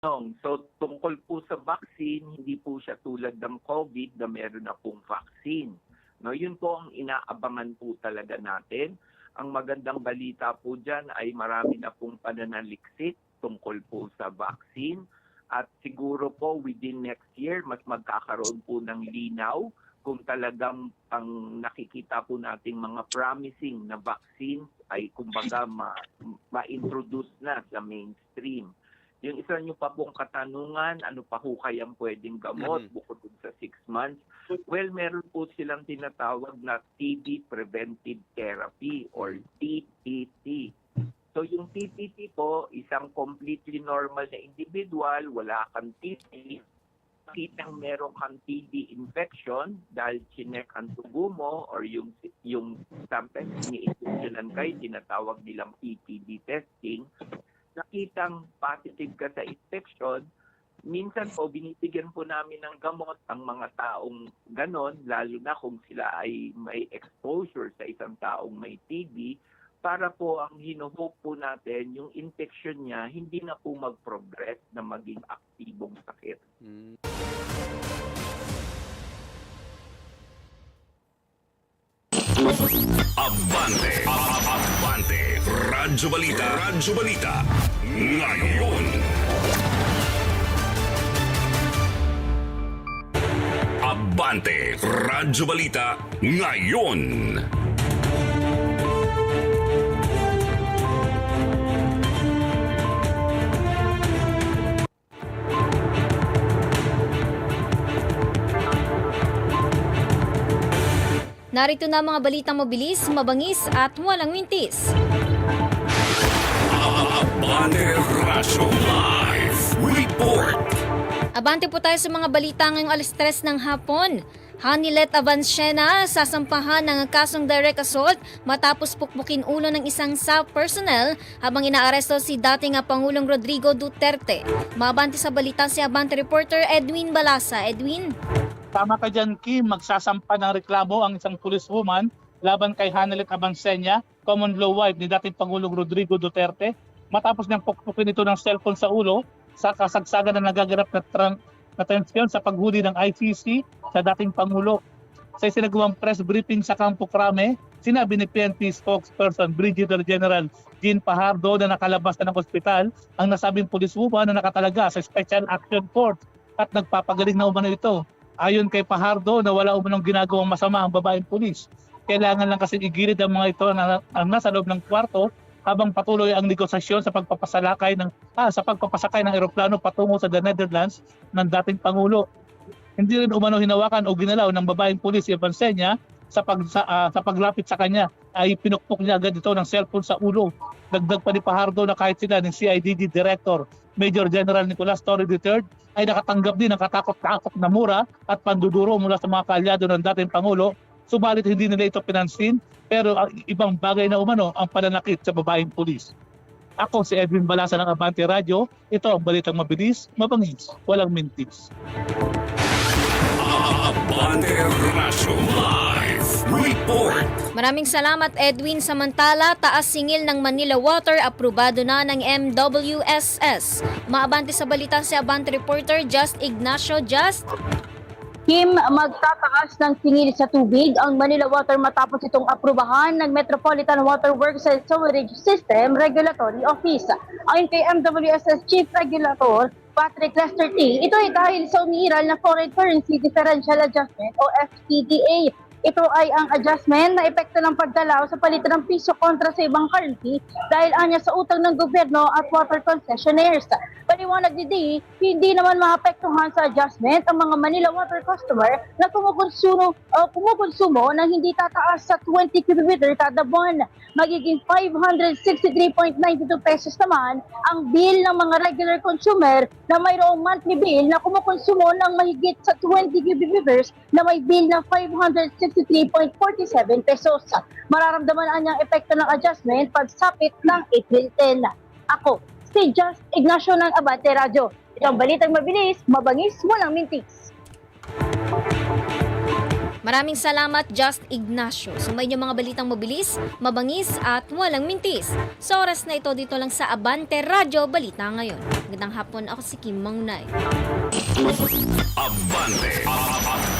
Nong, So tungkol po sa vaccine, hindi po siya tulad ng COVID na meron na pong vaccine. No, yun po ang inaabangan po talaga natin. Ang magandang balita po dyan ay marami na pong pananaliksik tungkol po sa vaccine. At siguro po within next year, mas magkakaroon po ng linaw kung talagang ang nakikita po nating mga promising na vaccines ay kumbaga ma- ma-introduce na sa mainstream. Yung isa nyo pa pong katanungan, ano pa ho kayang pwedeng gamot Mhm. bukod dun sa six months? Well, meron po silang tinatawag na TB Preventive Therapy or TPT. So yung TPT po, isang completely normal na individual, wala kang TB, kitang meron kang TB infection dahil chinek ang tubo mo or yung yung sometimes ini-infusionan kayo, tinatawag nilang PPD testing, nakitang positive ka sa infection, minsan po binibigyan po namin ng gamot ang mga taong ganon, lalo na kung sila ay may exposure sa isang taong may TB, para po ang hinuhope po natin, yung infection niya, hindi na po mag-progress na maging aktibong sakit. Mm. Abante, Radyo Balita, Radyo Balita, ngayon. Abante, Radyo Balita, ngayon. Narito na mga balitang mabilis, mabangis at walang mintis. Abante Radyo Live Report. Abante po tayo sa mga balita ngayong alas 3 ng hapon. Hanilet Avancena sasampahan ng kasong direct assault matapos pukpukin ulo ng isang SAP personnel habang inaaresto si dating Pangulong Rodrigo Duterte. Mabante sa balita si Abante reporter Edwin Balasa. Edwin? Tama ka dyan, Kim. Magsasampa ng reklamo ang isang policewoman laban kay Hanelet Abansenya, common law wife ni dating Pangulong Rodrigo Duterte, matapos niyang pukpukin ito ng cellphone sa ulo sa kasagsagan na nagaganap na, tran- na tensyon sa paghuli ng ICC sa dating Pangulo. Sa isinagawang press briefing sa Campo Crame, sinabi ni PNP spokesperson Brigadier General Jean Pajardo na nakalabas na ng ospital ang nasabing policewoman na nakatalaga sa Special Action Force at nagpapagaling na umano ito. Ayon kay Pajardo na wala umanong ginagawang masama ang babaeng pulis. Kailangan lang kasi igilid ang mga ito na, ang nasa loob ng kwarto habang patuloy ang negosasyon sa pagpapasalakay ng ah, sa pagpapasakay ng eroplano patungo sa the Netherlands ng dating pangulo. Hindi rin umano hinawakan o ginalaw ng babaeng pulis si Evansenya sa pag sa, ah, sa paglapit sa kanya ay pinukpok niya agad ito ng cellphone sa ulo. Dagdag pa ni Pajardo na kahit sila ng CIDG Director Major General Nicolas Torre III ay nakatanggap din ng katakot-takot na mura at panduduro mula sa mga kalyado ng dating Pangulo. Subalit hindi nila ito pinansin pero ang ibang bagay na umano ang pananakit sa babaeng pulis. Ako si Edwin Balasa ng Abante Radio. Ito ang balitang mabilis, mabangis, walang mintis. Abante Radyo Live Report. Maraming salamat Edwin. Samantala, taas singil ng Manila Water aprobado na ng MWSS. Maabante sa balita si Abante reporter Just Ignacio Just. Kim, magtataas ng singil sa tubig ang Manila Water matapos itong aprubahan ng Metropolitan Water Works and Sewerage System Regulatory Office. Ayon kay MWSS Chief Regulator Patrick Lester T, ito ay dahil sa umiiral na Foreign Currency Differential Adjustment o FCDA. Ito ay ang adjustment na epekto ng pagdalaw sa palitan ng piso kontra sa ibang currency dahil anya sa utang ng gobyerno at water concessionaires. Paliwanag ni D, hindi naman maapektuhan sa adjustment ang mga Manila water customer na kumukonsumo, o kumukonsumo ng hindi tataas sa 20 cubic meter kada buwan. Magiging 563.92 pesos naman ang bill ng mga regular consumer na mayroong monthly bill na kumukonsumo ng mahigit sa 20 cubic meters na may bill na 563.47 pesos. Mararamdaman ang epekto ng adjustment pagsapit ng April 10. Ako, si Just Ignacio ng Abante Radio. Ito ang balitang mabilis, mabangis, walang mintis. Maraming salamat, Just Ignacio. Sumay niyo mga balitang mabilis, mabangis at walang mintis. Sa oras na ito, dito lang sa Abante Radyo Balita Ngayon. Magandang hapon, ako si Kim Maunay. Abante. Abante.